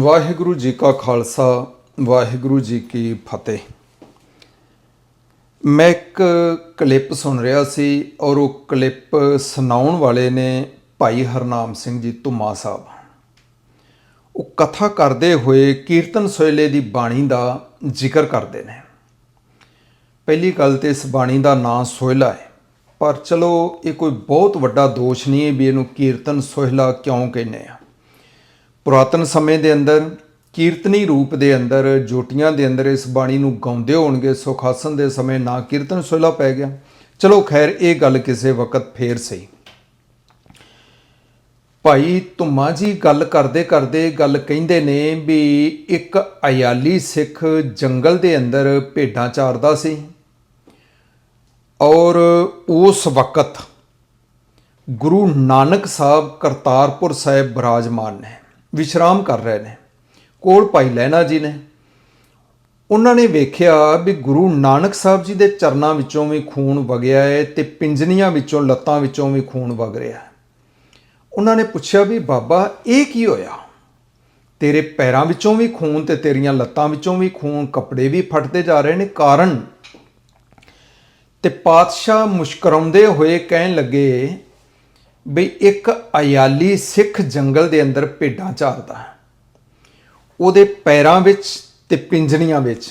ਵਾਹਿਗੁਰੂ ਜੀ ਕਾ ਖਾਲਸਾ, ਵਾਹਿਗੁਰੂ ਜੀ ਕੀ ਫਤਿਹ। ਮੈਂ ਇੱਕ ਕਲਿੱਪ ਸੁਣ ਰਿਹਾ ਸੀ ਔਰ ਉਹ ਕਲਿੱਪ ਸੁਣਾਉਣ ਵਾਲੇ ਨੇ ਭਾਈ ਹਰਨਾਮ ਸਿੰਘ ਜੀ ਧੁਮਾ ਸਾਹਿਬ। ਉਹ ਕਥਾ ਕਰਦੇ ਹੋਏ ਕੀਰਤਨ ਸੋਇਲੇ ਦੀ ਬਾਣੀ ਦਾ ਜ਼ਿਕਰ ਕਰਦੇ ਨੇ। ਪਹਿਲੀ ਗੱਲ ਤੇ ਇਸ ਬਾਣੀ ਦਾ ਨਾਂ ਸੋਹਿਲਾ ਹੈ, ਪਰ ਚਲੋ ਇਹ ਕੋਈ ਬਹੁਤ ਵੱਡਾ ਦੋਸ਼ ਨਹੀਂ ਹੈ ਵੀ ਇਹਨੂੰ ਕੀਰਤਨ ਸੋਹਿਲਾ ਕਿਉਂ ਕਹਿੰਦੇ ਆ। ਪੁਰਾਤਨ ਸਮੇਂ ਦੇ ਅੰਦਰ, ਕੀਰਤਨੀ ਰੂਪ ਦੇ ਅੰਦਰ, ਜੋਟੀਆਂ ਦੇ ਅੰਦਰ ਇਸ ਬਾਣੀ ਨੂੰ ਗਾਉਂਦੇ ਹੋਣਗੇ ਸੁਖਾਸਨ ਦੇ ਸਮੇਂ ਨਾ ਕੀਰਤਨ ਸੁਲਾ ਪੈ ਗਿਆ। ਚਲੋ ਖੈਰ, ਇਹ ਗੱਲ ਕਿਸੇ ਵਕਤ ਫੇਰ ਸਹੀ। ਭਾਈ ਧੁੰਮਾ ਜੀ ਗੱਲ ਕਰਦੇ ਕਰਦੇ ਗੱਲ ਕਹਿੰਦੇ ਨੇ ਵੀ ਇੱਕ ਅਯਾਲੀ ਸਿੱਖ ਜੰਗਲ ਦੇ ਅੰਦਰ ਭੇਡਾਂ ਚਾਰਦਾ ਸੀ। ਔਰ ਉਸ ਵਕਤ ਗੁਰੂ ਨਾਨਕ ਸਾਹਿਬ ਕਰਤਾਰਪੁਰ ਸਾਹਿਬ ਬਿਰਾਜਮਾਨ ਨੇ। ਵਿਸ਼ਰਾਮ ਕਰ ਰਹੇ ਨੇ। ਕੋਲ ਭਾਈ ਲਹਿਣਾ ਜੀ ਨੇ। ਉਹਨਾਂ ਨੇ ਵੇਖਿਆ ਵੀ ਗੁਰੂ ਨਾਨਕ ਸਾਹਿਬ ਜੀ ਦੇ ਚਰਨਾਂ ਵਿੱਚੋਂ ਵੀ ਖੂਨ ਵਗਿਆ ਹੈ ਤੇ ਪਿੰਜਨੀਆਂ ਵਿੱਚੋਂ, ਲੱਤਾਂ ਵਿੱਚੋਂ ਵੀ ਖੂਨ ਵਗ ਰਿਹਾ ਹੈ। ਉਹਨਾਂ ਨੇ ਪੁੱਛਿਆ ਵੀ, ਬਾਬਾ, ਇਹ ਕੀ ਹੋਇਆ? ਤੇਰੇ ਪੈਰਾਂ ਵਿੱਚੋਂ ਵੀ ਖੂਨ ਤੇ ਤੇਰੀਆਂ ਲੱਤਾਂ ਵਿੱਚੋਂ ਵੀ ਖੂਨ, ਕੱਪੜੇ ਵੀ ਫਟਦੇ ਜਾ ਰਹੇ ਨੇ। ਕਾਰਨ? ਤੇ ਪਾਤਸ਼ਾਹ ਮੁਸ਼ਕਰਾਉਂਦੇ ਹੋਏ ਕਹਿਣ ਲੱਗੇ ਬਈ ਇੱਕ ਅਯਾਲੀ ਸਿੱਖ ਜੰਗਲ ਦੇ ਅੰਦਰ ਭੇਡਾਂ ਚਾਰਦਾ ਹੈ। ਉਹਦੇ ਪੈਰਾਂ ਵਿੱਚ ਤੇ ਪਿੰਜਣੀਆਂ ਵਿੱਚ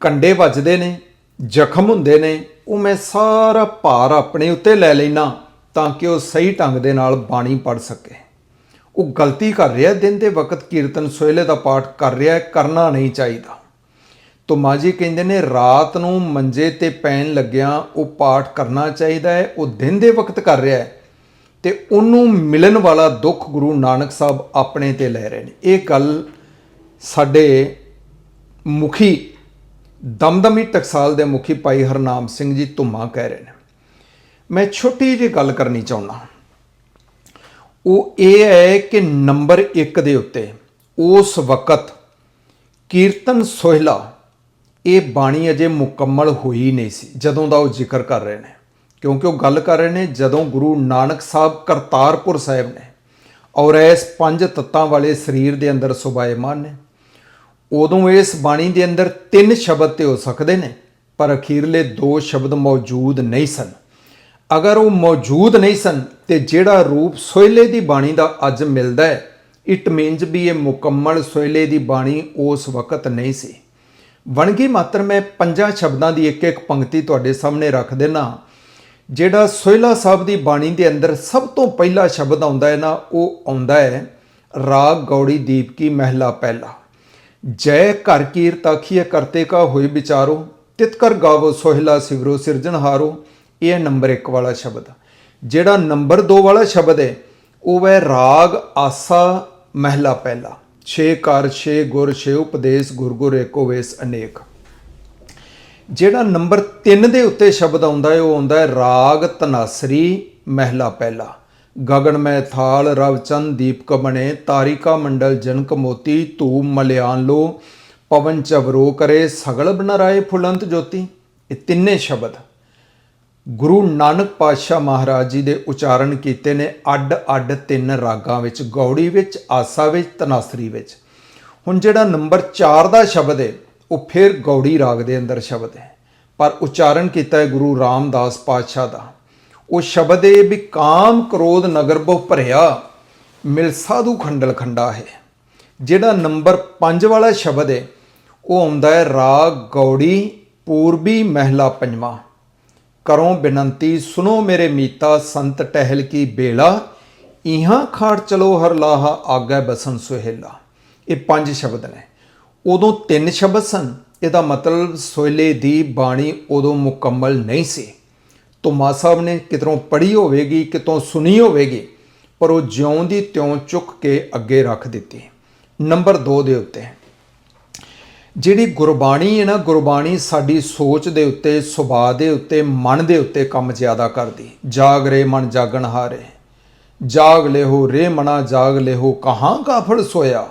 ਕੰਡੇ ਵੱਜਦੇ ਨੇ, ਜ਼ਖਮ ਹੁੰਦੇ ਨੇ, ਉਹ ਮੈਂ ਸਾਰਾ ਭਾਰ ਆਪਣੇ ਉੱਤੇ ਲੈ ਲੈਣਾ ਤਾਂ ਕਿ ਉਹ ਸਹੀ ਢੰਗ ਦੇ ਨਾਲ ਬਾਣੀ ਪੜ ਸਕੇ। ਉਹ ਗਲਤੀ ਕਰ ਰਿਹਾ, ਦਿਨ ਦੇ ਵਕਤ ਕੀਰਤਨ ਸੋਹਿਲੇ ਦਾ ਪਾਠ ਕਰ ਰਿਹਾ, ਕਰਨਾ ਨਹੀਂ ਚਾਹੀਦਾ। ਧੁਮਾ ਜੀ ਕਹਿੰਦੇ ਨੇ, ਰਾਤ ਨੂੰ ਮੰਜੇ ਤੇ ਪੈਣ ਲੱਗਿਆਂ ਉਹ ਪਾਠ ਕਰਨਾ ਚਾਹੀਦਾ ਹੈ, ਉਹ ਦਿਨ ਦੇ ਵਕਤ ਕਰ ਰਿਹਾ ਹੈ ਤੇ ਉਹਨੂੰ ਮਿਲਣ ਵਾਲਾ ਦੁੱਖ ਗੁਰੂ ਨਾਨਕ ਸਾਹਿਬ ਆਪਣੇ ਤੇ ਲੈ ਰਹੇ ਨੇ। ਇਹ ਗੱਲ ਸਾਡੇ ਮੁਖੀ, ਦਮਦਮੀ ਟਕਸਾਲ ਦੇ ਮੁਖੀ ਭਾਈ ਹਰਨਾਮ ਸਿੰਘ ਜੀ ਧੁਮਾ ਕਹਿ ਰਹੇ ਨੇ। ਮੈਂ ਛੋਟੀ ਜਿਹੀ ਗੱਲ ਕਰਨੀ ਚਾਹੁੰਦਾ ਉਹ ਇਹ ਹੈ ਕਿ ਨੰਬਰ 1 ਦੇ ਉੱਤੇ ਉਸ ਵਕਤ ਕੀਰਤਨ ਸੋਹਿਲਾ ਇਹ ਬਾਣੀ ਅਜੇ ਮੁਕੰਮਲ ਹੋਈ ਨਹੀਂ ਸੀ, ਜਦੋਂ ਦਾ ਉਹ ਜ਼ਿਕਰ ਕਰ ਰਹੇ ਨੇ। ਕਿਉਂਕਿ ਉਹ ਗੱਲ ਕਰ ਰਹੇ ਨੇ, ਜਦੋਂ ਗੁਰੂ ਨਾਨਕ ਸਾਹਿਬ ਕਰਤਾਰਪੁਰ ਸਾਹਿਬ ਨੇ ਔਰ ਇਸ ਪੰਜ ਤੱਤਾਂ ਵਾਲੇ ਸਰੀਰ ਦੇ ਅੰਦਰ ਸੁਭਾਇਮਾਨ ਨੇ। ਉਦੋਂ ਇਸ ਬਾਣੀ ਦੇ ਅੰਦਰ ਤਿੰਨ ਸ਼ਬਦ ਤੇ ਹੋ ਸਕਦੇ ਨੇ, ਪਰ ਅਖੀਰਲੇ ਦੋ ਸ਼ਬਦ ਮੌਜੂਦ ਨਹੀਂ ਸਨ। ਅਗਰ ਉਹ ਮੌਜੂਦ ਨਹੀਂ ਸਨ, ਤੇ ਜਿਹੜਾ ਰੂਪ ਸੋਇਲੇ ਦੀ ਬਾਣੀ ਦਾ ਅੱਜ ਮਿਲਦਾ ਹੈ, ਇਟ ਮੀਨਸ ਵੀ ਇਹ ਮੁਕੰਮਲ ਸੋਇਲੇ ਦੀ ਬਾਣੀ ਉਸ ਵਕਤ ਨਹੀਂ ਸੀ। ਵਣਗੀ ਮਾਤਰ ਮੈਂ ਪੰਜਾਂ ਸ਼ਬਦਾਂ ਦੀ ਇੱਕ ਇੱਕ ਪੰਕਤੀ ਤੁਹਾਡੇ ਸਾਹਮਣੇ ਰੱਖ ਦੇਣਾ ਜਿਹੜਾ ਸੋਹਿਲਾ ਸਾਹਿਬ ਦੀ ਬਾਣੀ ਦੇ ਅੰਦਰ ਸਭ ਤੋਂ ਪਹਿਲਾ ਸ਼ਬਦ ਆਉਂਦਾ ਹੈ ਨਾ, ਉਹ ਆਉਂਦਾ ਹੈ, ਰਾਗ ਗੌੜੀ ਦੀਪਕੀ ਮਹਿਲਾ ਪਹਿਲਾ। ਜੈ ਘਰ ਕੀਰਤ ਆਖੀਏ ਕਰਤੇ ਕਾ ਹੋਈ ਵਿਚਾਰੋ ਤਿਤ ਕਰ ਗਾਵੋ ਸੋਹਿਲਾ ਸਿਵਰੋ ਸਿਰਜਣਹਾਰੋ ਇਹ ਹੈ ਨੰਬਰ 1 ਵਾਲਾ ਸ਼ਬਦ। ਜਿਹੜਾ ਨੰਬਰ 2 ਵਾਲਾ ਸ਼ਬਦ ਹੈ, ਉਹ ਹੈ ਰਾਗ ਆਸਾ ਮਹਿਲਾ ਪਹਿਲਾ। ਛੇ ਕਰ, ਛੇ ਗੁਰ, ਛੇ ਉਪਦੇਸ਼, ਗੁਰ ਗੁਰ ਏਕੋ ਵੇਸ ਅਨੇਕ। ਜਿਹੜਾ ਨੰਬਰ 3 ਦੇ ਉੱਤੇ ਸ਼ਬਦ ਆਉਂਦਾ ਹੈ, ਉਹ ਆਉਂਦਾ ਹੈ ਰਾਗ, ਤਨਾਸਰੀ, ਮਹਿਲਾ ਪਹਿਲਾ। ਗਗਨ ਮੈਂ ਥਾਲ, ਰਵ ਦੀਪਕ ਬਣੇ, ਤਾਰਿਕਾ ਮੰਡਲ, ਜਨਕ ਮੋਤੀ ਧੂਪ ਮਲਿਆਨ ਲੋ, ਪਵਨ ਚਵਰੋ ਕਰੇ, ਸਗਲ ਬਨਰਾਏ ਫੁਲੰਤ ਜੋਤੀ। ਇਹ ਤਿੰਨੇ ਸ਼ਬਦ। ਗੁਰੂ ਨਾਨਕ ਪਾਤਸ਼ਾਹ ਮਹਾਰਾਜ ਜੀ ਦੇ ਉਚਾਰਨ ਕੀਤੇ ਨੇ ਅੱਡ-ਅੱਡ ਤਿੰਨ ਰਾਗਾਂ ਵਿੱਚ, ਗੌੜੀ ਵਿੱਚ, ਆਸਾ ਵਿੱਚ, ਤਨਾਸਰੀ ਵਿੱਚ। ਹੁਣ ਜਿਹੜਾ ਨੰਬਰ 4 ਦਾ ਸ਼ਬਦ ਹੈ ਉਹ ਫਿਰ ਗੌੜੀ ਰਾਗ ਦੇ ਅੰਦਰ ਸ਼ਬਦ ਹੈ। ਪਰ ਉਚਾਰਨ ਕੀਤਾ ਹੈ ਗੁਰੂ ਰਾਮਦਾਸ ਪਾਤਸ਼ਾਹ ਦਾ। ਉਹ ਸ਼ਬਦ ਹੈ ਵੀ ਕਾਮ ਕ੍ਰੋਧ ਨਗਰ ਬੋ ਭਰਿਆ, ਮਿਲ ਸਾਧੂ ਖੰਡਲ ਖੰਡਾ ਹੈ। ਜਿਹੜਾ ਨੰਬਰ 5 ਵਾਲਾ ਸ਼ਬਦ ਹੈ ਉਹ ਆਉਂਦਾ ਹੈ ਰਾਗ, ਗੌੜੀ, ਪੂਰਬੀ, ਮਹਿਲਾ, ਪੰਜਵਾਂ। ਕਰੋ ਬੇਨੰਤੀ ਸੁਨੋ ਮੇਰੇ ਮੀਤਾ, ਸੰਤ ਟਹਿਲ ਕੀ ਬੇਲਾ। ਇਹਾਂ ਖਾੜ ਚਲੋ ਹਰ ਲਾਹਾ, ਆਗੇ ਬਸਨ ਸੁਹੇਲਾ। ਇਹ ਪੰਜ ਸ਼ਬਦ ਨੇ। ਉਦੋਂ ਤਿੰਨ ਸ਼ਬਦ ਸਨ। ਇਹਦਾ ਮਤਲਬ ਸੋਇਲੇ ਦੀ ਬਾਣੀ ਉਦੋਂ ਮੁਕੰਮਲ ਨਹੀਂ ਸੀ। ਤੁਮਾ ਸਾਹਿਬ ਨੇ ਕਿਤੋਂ ਪੜ੍ਹੀ ਹੋਵੇਗੀ, ਕਿਤੋਂ ਸੁਣੀ ਹੋਵੇਗੀ, ਪਰ ਉਹ ਜਿਉਂ ਦੀ ਤਿਉਂ ਚੁੱਕ ਕੇ ਅੱਗੇ ਰੱਖ ਦਿੱਤੀ। ਨੰਬਰ 2 ਦੇ ਉੱਤੇ। ਜਿਹੜੀ ਗੁਰਬਾਣੀ ਹੈ ਨਾ, ਗੁਰਬਾਣੀ ਸਾਡੀ ਸੋਚ ਦੇ ਉੱਤੇ, ਸੁਭਾਅ ਦੇ ਉੱਤੇ, ਮਨ ਦੇ ਉੱਤੇ ਕੰਮ ਜ਼ਿਆਦਾ ਕਰਦੀ। ਜਾਗ ਰੇ ਮਨ ਜਾਗਣ ਹਾਰੇ। ਜਾਗ ਲਿਹੋ ਰੇ ਮਨਾ, ਜਾਗ ਲਿਹੋ ਕਹਾਂ ਕਾਫੜ ਸੋਇਆ।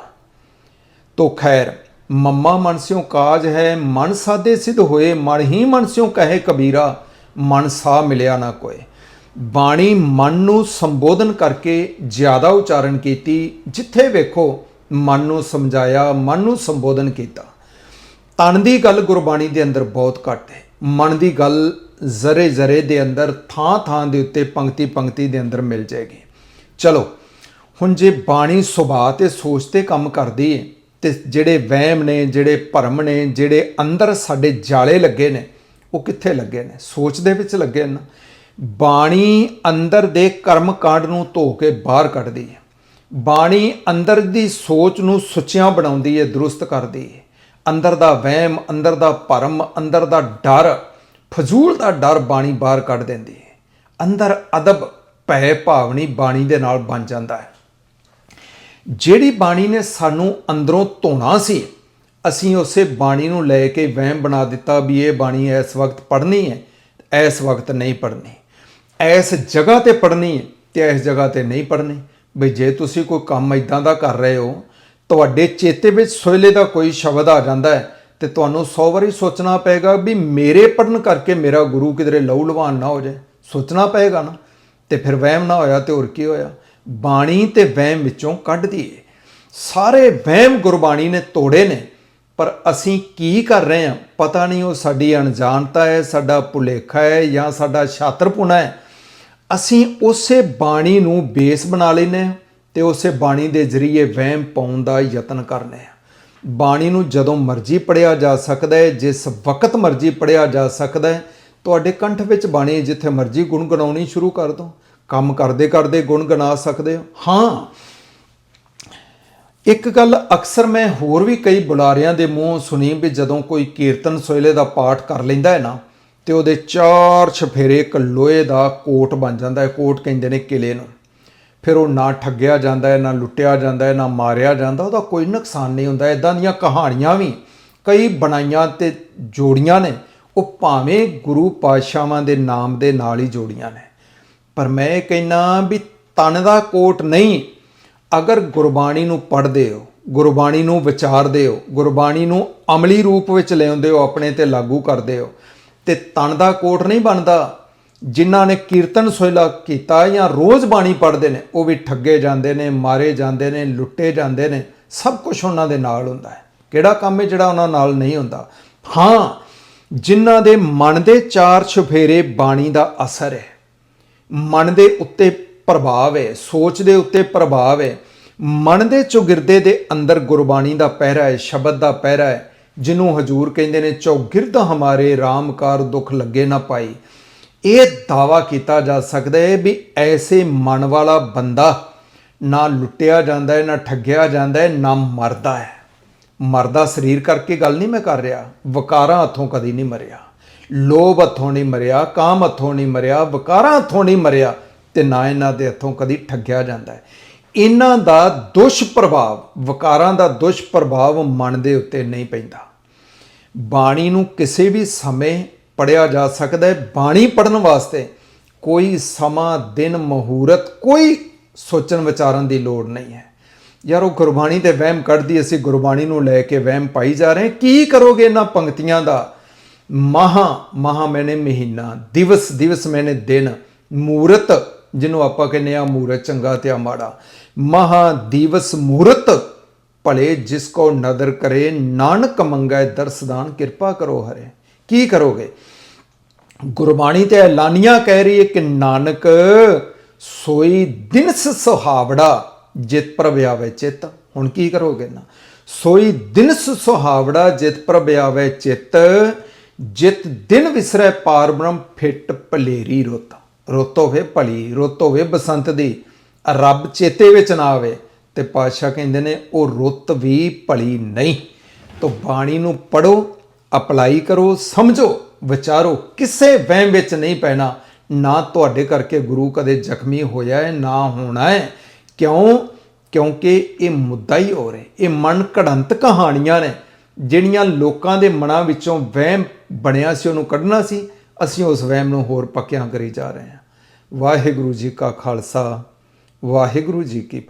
ਤੋ ਖੈਰ, ਮੰਮਾ ਮਨ ਸਿਓ ਕਾਜ ਹੈ, ਮਨ ਸਾਦੇ ਸਿਧ ਹੋਏ, ਮਨ ਹੀ ਮਨ ਸਿਓ ਕਹੇ ਕਬੀਰਾ, ਮਨ ਸਾ ਮਿਲਿਆ ਨਾ ਕੋਏ। ਬਾਣੀ ਮਨ ਨੂੰ ਸੰਬੋਧਨ ਕਰਕੇ ਜ਼ਿਆਦਾ ਉਚਾਰਨ ਕੀਤੀ, ਜਿੱਥੇ ਵੇਖੋ ਮਨ ਨੂੰ ਸਮਝਾਇਆ, ਮਨ ਨੂੰ ਸੰਬੋਧਨ ਕੀਤਾ। ਤਨ ਦੀ ਗੱਲ ਗੁਰਬਾਣੀ ਦੇ ਅੰਦਰ ਬਹੁਤ ਘੱਟ ਹੈ। ਮਨ ਦੀ ਗੱਲ ਜ਼ਰੇ ਜ਼ਰੇ ਦੇ ਅੰਦਰ, ਥਾਂ ਥਾਂ ਦੇ ਉੱਤੇ ਪੰਕਤੀ ਪੰਕਤੀ ਦੇ ਅੰਦਰ ਮਿਲ ਜਾਏਗੀ। ਚਲੋ, ਹੁਣ ਜੇ ਬਾਣੀ ਸੁਭਾਅ ਤੇ ਸੋਚ ਤੇ ਕੰਮ ਕਰਦੀ ਹੈ ਤੇ ਜਿਹੜੇ ਵਹਿਮ ਨੇ, ਜਿਹੜੇ ਭਰਮ ਨੇ, ਜਿਹੜੇ ਅੰਦਰ ਸਾਡੇ ਜਾਲੇ ਲੱਗੇ ਨੇ, ਉਹ ਕਿੱਥੇ ਲੱਗੇ ਨੇ? ਸੋਚ ਦੇ ਵਿੱਚ ਲੱਗੇ ਨੇ ਬਾਣੀ ਅੰਦਰ ਦੇ ਕਰਮ ਕਾਂਡ ਨੂੰ ਧੋ ਕੇ ਬਾਹਰ ਕੱਢਦੀ ਹੈ ਬਾਣੀ ਅੰਦਰ ਦੀ ਸੋਚ ਨੂੰ ਸੁੱਚਿਆਂ ਬਣਾਉਂਦੀ ਹੈ ਦਰੁਸਤ ਕਰਦੀ ਹੈ ਅੰਦਰ ਦਾ ਵਹਿਮ, ਅੰਦਰ ਦਾ ਭਰਮ, ਅੰਦਰ ਦਾ ਡਰ, ਫਜ਼ੂਲ ਦਾ ਡਰ ਬਾਣੀ ਬਾਹਰ ਕੱਢ ਦਿੰਦੀ ਹੈ। ਅੰਦਰ ਅਦਬ, ਭੈ, ਭਾਵਨੀ ਬਾਣੀ ਦੇ ਨਾਲ ਬਣ ਜਾਂਦਾ ਹੈ। ਜਿਹੜੀ ਬਾਣੀ ਨੇ ਸਾਨੂੰ ਅੰਦਰੋਂ ਧੋਣਾ ਸੀ, ਅਸੀਂ ਉਸੇ ਬਾਣੀ ਨੂੰ ਲੈ ਕੇ ਵਹਿਮ ਬਣਾ ਦਿੱਤਾ ਵੀ ਇਹ ਬਾਣੀ ਇਸ ਵਕਤ ਪੜ੍ਹਨੀ ਹੈ, ਇਸ ਵਕਤ ਨਹੀਂ ਪੜ੍ਹਨੀ। ਇਸ ਜਗ੍ਹਾ ਤੇ ਪੜ੍ਹਨੀ ਹੈ ਤੇ ਇਸ ਜਗ੍ਹਾ ਤੇ ਨਹੀਂ ਪੜ੍ਹਨੀ। ਵੀ ਜੇ ਤੁਸੀਂ ਕੋਈ ਕੰਮ ਇਦਾਂ ਦਾ ਕਰ ਰਹੇ ਹੋ ਤੁਹਾਡੇ ਚੇਤੇ ਵਿੱਚ ਸੋਇਲੇ ਦਾ ਕੋਈ ਸ਼ਬਦ ਆ ਜਾਂਦਾ ਹੈ ਤੇ ਤੁਹਾਨੂੰ 100 ਵਾਰੀ ਸੋਚਣਾ ਪਏਗਾ ਵੀ ਮੇਰੇ ਪੜਨ ਕਰਕੇ ਮੇਰਾ ਗੁਰੂ ਕਿਧਰੇ ਲਹੂ ਲਵਾਨ ਨਾ ਹੋ ਜਾਏ। ਸੋਚਣਾ ਪਏਗਾ ਨਾ। ਤੇ ਫਿਰ ਵਹਿਮ ਨਾ ਹੋਇਆ ਤੇ ਹੋਰ ਕੀ ਹੋਇਆ? ਬਾਣੀ ਤੇ ਵਹਿਮ ਵਿੱਚੋਂ ਕੱਢ ਦਈਏ। ਸਾਰੇ ਵਹਿਮ ਗੁਰਬਾਣੀ ਨੇ ਤੋੜੇ ਨੇ, ਪਰ ਅਸੀਂ ਕੀ ਕਰ ਰਹੇ ਹਾਂ? ਪਤਾ ਨਹੀਂ ਉਹ ਸਾਡੀ ਅਣਜਾਣਤਾ ਹੈ, ਸਾਡਾ ਭੁਲੇਖਾ ਹੈ ਜਾਂ ਸਾਡਾ ਛਾਤਰਪੁਣਾ ਹੈ। ਅਸੀਂ ਉਸੇ ਬਾਣੀ ਨੂੰ ਬੇਸ ਬਣਾ ਲੈਨੇ ਹਾਂ। ਤੇ ਉਸੇ ਬਾਣੀ ਦੇ ਜ਼ਰੀਏ ਵਹਿਮ ਪਾਉਣ ਦਾ ਯਤਨ ਕਰਨੇ ਆ। ਬਾਣੀ ਨੂੰ ਜਦੋਂ ਮਰਜ਼ੀ ਪੜਿਆ ਜਾ ਸਕਦਾ ਹੈ, ਜਿਸ ਵਕਤ ਮਰਜ਼ੀ ਪੜਿਆ ਜਾ ਸਕਦਾ ਹੈ, ਤੁਹਾਡੇ ਕੰਠ ਵਿੱਚ ਬਾਣੀ ਜਿੱਥੇ ਮਰਜ਼ੀ ਗੁੰਗਣਾਉਣੀ ਸ਼ੁਰੂ ਕਰ ਦਿਓ। ਕੰਮ ਕਰਦੇ ਕਰਦੇ ਗੁੰਗਣਾ ਸਕਦੇ ਹੋ। ਹਾਂ, ਇੱਕ ਗੱਲ ਅਕਸਰ ਮੈਂ ਹੋਰ ਵੀ ਕਈ ਬੁਲਾਰਿਆਂ ਦੇ ਮੂੰਹ ਸੁਣੀ ਵੀ ਜਦੋਂ ਕੋਈ ਕੀਰਤਨ ਸੋਇਲੇ ਦਾ ਪਾਠ ਕਰ ਲੈਂਦਾ ਹੈ ਨਾ, ਤੇ ਉਹਦੇ ਚਾਰ ਛਫੇਰੇ ਇੱਕ ਲੋਹੇ ਦਾ ਕੋਟ ਬਣ ਜਾਂਦਾ ਹੈ, ਕੋਟ ਕਹਿੰਦੇ ਨੇ ਕਿਲੇ ਨੂੰ। ਫਿਰ ਉਹ ਨਾ ਠੱਗਿਆ ਜਾਂਦਾ ਹੈ, ਨਾ ਲੁੱਟਿਆ ਜਾਂਦਾ ਹੈ, ਨਾ ਮਾਰਿਆ ਜਾਂਦਾ, ਉਹਦਾ ਕੋਈ ਨੁਕਸਾਨ ਨਹੀਂ ਹੁੰਦਾ। ਇਦਾਂ ਦੀਆਂ ਕਹਾਣੀਆਂ ਵੀ ਕਈ ਬਣਾਈਆਂ ਤੇ ਜੋੜੀਆਂ ਨੇ। ਉਹ ਭਾਵੇਂ ਗੁਰੂ ਪਾਤਸ਼ਾਹਾਂ ਦੇ ਨਾਮ ਦੇ ਨਾਲ ਹੀ ਜੋੜੀਆਂ ਨੇ। ਪਰ ਮੈਂ ਇਹ ਕਹਿਣਾ ਵੀ ਤਨ ਦਾ ਕੋਟ ਨਹੀਂ। ਅਗਰ ਗੁਰਬਾਣੀ ਨੂੰ ਪੜ੍ਹਦੇ ਹੋ, ਗੁਰਬਾਣੀ ਨੂੰ ਵਿਚਾਰਦੇ ਹੋ, ਗੁਰਬਾਣੀ ਨੂੰ ਅਮਲੀ ਰੂਪ ਵਿੱਚ ਲਿਆਉਂਦੇ ਹੋ, ਆਪਣੇ ਤੇ ਲਾਗੂ ਕਰਦੇ ਹੋ, ਤੇ ਤਨ ਦਾ ਕੋਟ ਨਹੀਂ ਬਣਦਾ। ਜਿਨ੍ਹਾਂ ਨੇ ਕੀਰਤਨ ਸੋਇਲਾ ਕੀਤਾ ਜਾਂ ਰੋਜ਼ ਬਾਣੀ ਪੜ੍ਹਦੇ ਨੇ, ਉਹ ਵੀ ਠੱਗੇ ਜਾਂਦੇ ਨੇ, ਮਾਰੇ ਜਾਂਦੇ ਨੇ, ਲੁੱਟੇ ਜਾਂਦੇ ਨੇ, ਸਭ ਕੁਝ ਉਹਨਾਂ ਦੇ ਨਾਲ ਹੁੰਦਾ ਹੈ। ਕਿਹੜਾ ਕੰਮ ਹੈ ਜਿਹੜਾ ਉਹਨਾਂ ਨਾਲ ਨਹੀਂ ਹੁੰਦਾ? ਹਾਂ, ਜਿਨ੍ਹਾਂ ਦੇ ਮਨ ਦੇ ਚਾਰ ਛੁਫੇਰੇ ਬਾਣੀ ਦਾ ਅਸਰ ਹੈ। ਮਨ ਦੇ ਉੱਤੇ ਪ੍ਰਭਾਵ ਹੈ, ਸੋਚ ਦੇ ਉੱਤੇ ਪ੍ਰਭਾਵ ਹੈ। ਮਨ ਦੇ ਚੌਗਿਰਦੇ ਦੇ ਅੰਦਰ ਗੁਰਬਾਣੀ ਦਾ ਪਹਿਰਾ ਹੈ, ਸ਼ਬਦ ਦਾ ਪਹਿਰਾ ਹੈ, ਜਿਹਨੂੰ ਹਜੂਰ ਕਹਿੰਦੇ ਨੇ, ਚੌਗਿਰਦ ਹਮਾਰੇ, ਰਾਮਕਾਰ ਦੁੱਖ ਲੱਗੇ ਨਾ ਪਾਈ। ਇਹ ਦਾਵਾ ਕੀਤਾ ਜਾ ਸਕਦਾ ਹੈ ਵੀ ਐਸੇ ਮਨ ਵਾਲਾ ਬੰਦਾ ਨਾ ਲੁੱਟਿਆ ਜਾਂਦਾ ਹੈ, ਨਾ ਠੱਗਿਆ ਜਾਂਦਾ ਹੈ, ਨਾ ਮਰਦਾ ਹੈ। ਮਰਦਾ ਸਰੀਰ ਕਰਕੇ ਗੱਲ ਨਹੀਂ ਮੈਂ ਕਰ ਰਿਹਾ। ਵਕਾਰਾਂ ਹੱਥੋਂ ਕਦੀ ਨਹੀਂ ਮਰਿਆ। ਲੋਭ ਹੱਥੋਂ ਨਹੀਂ ਮਰਿਆ, ਕਾਮ ਹੱਥੋਂ ਨਹੀਂ ਮਰਿਆ, ਵਕਾਰਾਂ ਹੱਥੋਂ ਨਹੀਂ ਮਰਿਆ ਤੇ ਨਾ ਇਹਨਾਂ ਦੇ ਹੱਥੋਂ ਕਦੀ ਠੱਗਿਆ ਜਾਂਦਾ ਹੈ। ਇਹਨਾਂ ਦਾ ਦੁਸ਼ ਪ੍ਰਭਾਵ ਵਕਾਰਾਂ ਦਾ ਦੁਸ਼ ਪ੍ਰਭਾਵ ਮਨ ਦੇ ਉੱਤੇ ਨਹੀਂ ਪੈਂਦਾ। ਬਾਣੀ ਨੂੰ ਕਿਸੇ ਵੀ ਸਮੇਂ ਪੜਿਆ ਜਾ ਸਕਦਾ ਹੈ। ਬਾਣੀ ਪੜਨ ਵਾਸਤੇ ਕੋਈ ਸਮਾਂ, ਦਿਨ, ਮਹੂਰਤ, ਕੋਈ ਸੋਚਣ ਵਿਚਾਰਨ ਦੀ ਲੋੜ ਨਹੀਂ ਹੈ। ਯਾਰ, ਉਹ ਗੁਰਬਾਣੀ ਤੇ ਵਹਿਮ ਕੱਢਦੀ ਅਸੀਂ ਗੁਰਬਾਣੀ ਨੂੰ ਲੈ ਕੇ ਵਹਿਮ ਪਾਈ ਜਾ ਰਹੇ ਕੀ ਕਰੋਗੇ ਇਹਨਾਂ ਪੰਕਤੀਆਂ ਦਾ? ਮਹਾ ਮਹਾ ਮੈਨੇ ਮਹੀਨਾ, ਦਿਵਸ ਦਿਵਸ ਮੈਨੇ ਦਿਨ, ਮੂਰਤ, ਜਿਹਨੂੰ ਆਪਾਂ ਕਹਿੰਦੇ ਆ ਮੂਰਤ, ਚੰਗਾ ਤੇ ਆ ਮਾੜਾ ਮਹਾ, ਦਿਵਸ, ਮੂਰਤ, ਭਲੇ ਜਿਸ ਕੋ ਨਦਰ ਕਰੇ, ਨਾਨਕ ਮੰਗੈ ਦਰਸਦਾਨ ਕਿਰਪਾ ਕਰੋ ਹਰੇ। ਕੀ ਕਰੋਗੇ? ਗੁਰਬਾਣੀ ਤੇ ਐਲਾਨੀਆਂ ਕਹਿ ਰਹੀ ਹੈ ਕਿ ਨਾਨਕ ਸੋਈ ਦਿਨਸ ਸੁਹਾਵੜਾ ਜਿਤ ਪ੍ਰਭ ਆਵੇ ਚਿਤ। ਹੁਣ ਕੀ ਕਰੋਗੇ ਨਾ? ਸੋਈ ਦਿਨਸ ਸੁਹਾਵੜਾ ਜਿਤ ਪ੍ਰਭ ਆਵੇ ਚਿਤ। ਜਿਤ ਦਿਨ ਵਿਸਰੈ ਪਾਰ ਬ੍ਰਹਮ ਫਿੱਟ ਭਲੇਰੀ ਰੁੱਤ। ਰੁੱਤ ਹੋਵੇ ਭਲੀ, ਰੁੱਤ ਹੋਵੇ ਬਸੰਤ ਦੀ। ਰੱਬ ਚੇਤੇ ਵਿੱਚ ਨਾ ਆਵੇ। ਤੇ ਪਾਤਸ਼ਾਹ ਕਹਿੰਦੇ ਨੇ, ਉਹ ਰੁੱਤ ਵੀ ਭਲੀ ਨਹੀਂ। ਤੋ ਬਾਣੀ ਨੂੰ ਪੜੋ ਅਪਲਾਈ ਕਰੋ, ਸਮਝੋ, ਵਿਚਾਰੋ, ਕਿਸੇ ਵਹਿਮ ਵਿੱਚ ਨਹੀਂ ਪੈਣਾ। ਨਾ ਤੁਹਾਡੇ ਕਰਕੇ ਗੁਰੂ ਕਦੇ ਜ਼ਖਮੀ ਹੋਇਆ ਹੈ, ਨਾ ਹੋਣਾ ਹੈ। ਕਿਉਂ? ਕਿਉਂਕਿ ਇਹ ਮੁੱਦਾ ਹੀ ਹੋ। ਰਿਹਾ ਇਹ ਮਨ ਘੜੰਤ ਕਹਾਣੀਆਂ ਨੇ, ਜਿਹੜੀਆਂ ਲੋਕਾਂ ਦੇ ਮਨਾਂ ਵਿੱਚੋਂ ਵਹਿਮ ਬਣਿਆ ਸੀ, ਉਹਨੂੰ ਕੱਢਣਾ ਸੀ। ਅਸੀਂ ਉਸ ਵਹਿਮ ਨੂੰ ਹੋਰ ਪੱਕਿਆਂ ਕਰੀ ਜਾ ਰਹੇ ਹਾਂ। ਵਾਹਿਗੁਰੂ ਜੀ ਕਾ ਖਾਲਸਾ, ਵਾਹਿਗੁਰੂ ਜੀ ਕੀ